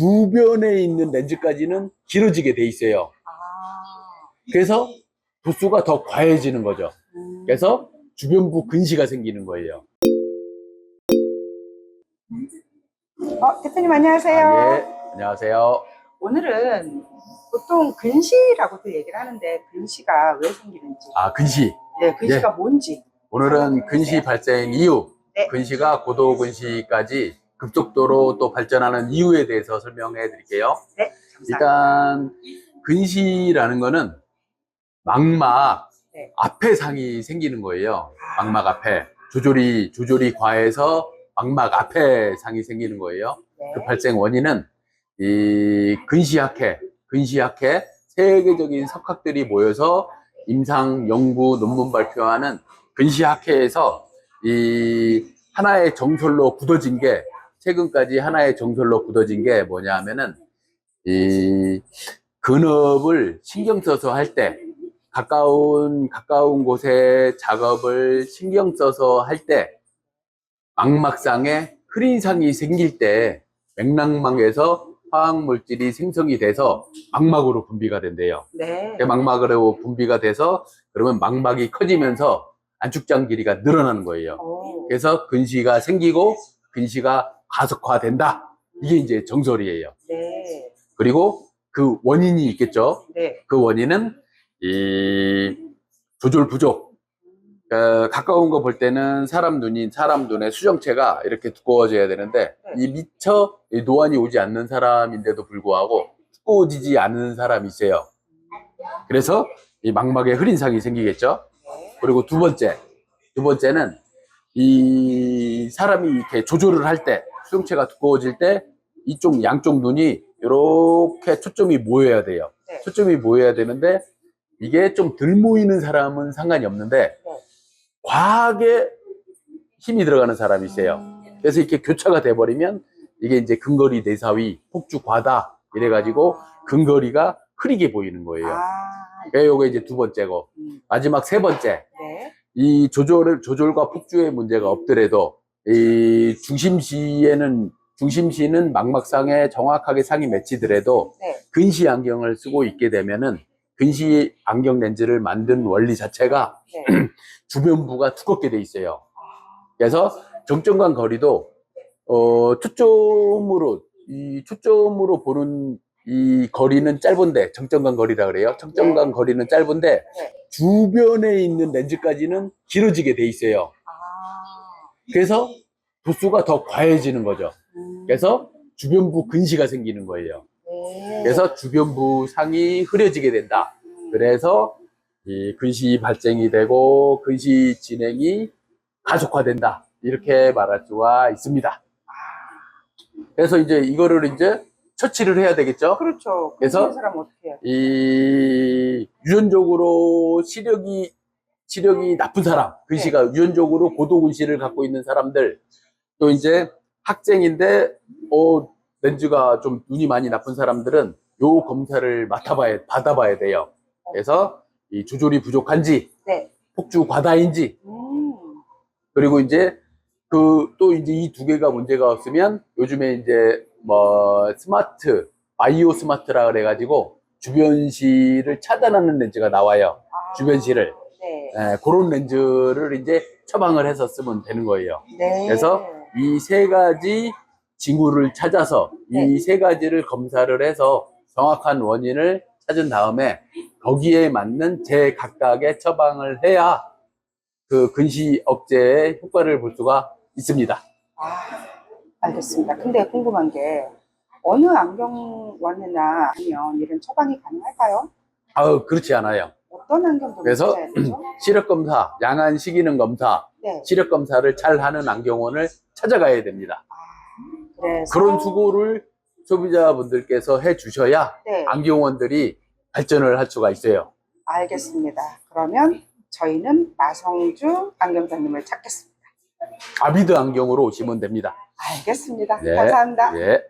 주변에 있는 렌즈까지는 길어지게 돼 있어요. 아. 그래서 도수가 더 과해지는 거죠. 음. 그래서 주변부 근시가 생기는 거예요. 어, 대표님 안녕하세요. 아, 예. 안녕하세요. 오늘은 보통 근시라고도 얘기를 하는데 근시가 왜 생기는지, 아, 근시. 네, 근시가 뭔지. 오늘은 근시 발생 이유, 네. 근시가 고도 근시까지 급속도로 또 발전하는 이유에 대해서 설명해 드릴게요. 네, 감사합니다. 일단 근시라는 거는 망막 네. 앞에 상이 생기는 거예요. 망막 앞에 조절이 조절이 과해서 망막 앞에 상이 생기는 거예요. 네. 그 발생 원인은 이 근시학회, 근시학회 세계적인 석학들이 모여서 임상 연구 논문 발표하는 근시학회에서 이 하나의 정설로 굳어진 게 최근까지 하나의 정설로 굳어진 게 뭐냐 하면은 이 근업을 신경 써서 할 때 가까운 가까운 곳에 작업을 신경 써서 할 때 망막상에 흐린상이 생길 때 맥락망에서 화학 물질이 생성이 돼서 망막으로 분비가 된대요. 네. 그 망막으로 분비가 돼서 그러면 망막이 커지면서 안축장 길이가 늘어나는 거예요. 오. 그래서 근시가 생기고 근시가 가속화된다. 이게 이제 정설이에요. 네. 그리고 그 원인이 있겠죠. 네. 그 원인은 이 조절 부족. 어, 가까운 거 볼 때는 사람 눈이 사람 눈의 수정체가 이렇게 두꺼워져야 되는데 네. 이 미처 이 노안이 오지 않는 사람인데도 불구하고 두꺼워지지 않는 사람이 있어요. 그래서 이 망막에 흐린상이 생기겠죠. 네. 그리고 두 번째, 두 번째는 이 사람이 이렇게 조절을 할 때, 수정체가 두꺼워질 때, 이쪽 양쪽 눈이 이렇게 초점이 모여야 돼요. 네. 초점이 모여야 되는데, 이게 좀 덜 모이는 사람은 상관이 없는데, 네. 과하게 힘이 들어가는 사람이 있어요. 음. 그래서 이렇게 교차가 돼버리면, 이게 이제 근거리 내사위, 폭주 과다, 이래가지고 근거리가 흐리게 보이는 거예요. 아. 요게 이제 두 번째고, 음. 마지막 세 번째, 네. 이 조절을 조절과 폭주의 문제가 없더라도 이 중심시에는 중심시는 망막상에 정확하게 상이 맺히더라도 네. 근시 안경을 쓰고 있게 되면은 근시 안경 렌즈를 만든 원리 자체가 네. 주변부가 두껍게 돼 있어요. 그래서 정점간 거리도 어 초점으로 이 초점으로 보는 이 거리는 짧은데 정점간 거리라 그래요. 정점간 거리는 짧은데 네. 주변에 있는 렌즈까지는 길어지게 돼 있어요. 아. 그래서 도수가 더 과해지는 거죠. 음. 그래서 주변부 근시가 생기는 거예요. 네. 그래서 주변부 상이 흐려지게 된다. 음. 그래서 이 근시 발생이 되고 근시 진행이 가속화된다. 이렇게 말할 수가 있습니다. 그래서 이제 이거를 이제 처치를 해야 되겠죠. 그렇죠. 그래서 사람 어떻게 해요? 이 유전적으로 시력이 시력이 나쁜 사람, 근시가 유전적으로 고도 근시를 갖고 있는 사람들, 또 이제 학생인데 어 렌즈가 좀 눈이 많이 나쁜 사람들은 요 검사를 맡아봐야 받아봐야 돼요. 그래서 이 조절이 부족한지, 네. 폭주 과다인지, 음. 그리고 이제 그 또 이제 이 두 개가 문제가 없으면 요즘에 이제 뭐 스마트 바이오 스마트라 그래가지고 주변시를 차단하는 렌즈가 나와요. 아. 주변시를 네. 예, 그런 렌즈를 이제 처방을 해서 쓰면 되는 거예요. 네. 그래서 이 세 가지 징후를 찾아서 네. 이세 가지를 검사를 해서 정확한 원인을 찾은 다음에 거기에 맞는 제 각각의 처방을 해야 그 근시 억제에 효과를 볼 수가 있습니다. 아, 알겠습니다. 근데 궁금한 게 어느 안경원이나 아니면 이런 처방이 가능할까요? 아우 그렇지 않아요. 어떤 안경도 그래서 되죠? 시력 검사, 양안 시기능 검사, 네. 시력 검사를 잘 하는 안경원을 찾아가야 됩니다. 그래서 그런 수고를 소비자분들께서 해 주셔야 네, 안경원들이 발전을 할 수가 있어요. 알겠습니다. 그러면 저희는 마성주 안경사님을 찾겠습니다. 아비드 안경으로 오시면 됩니다. 알겠습니다. 네. 감사합니다. 예.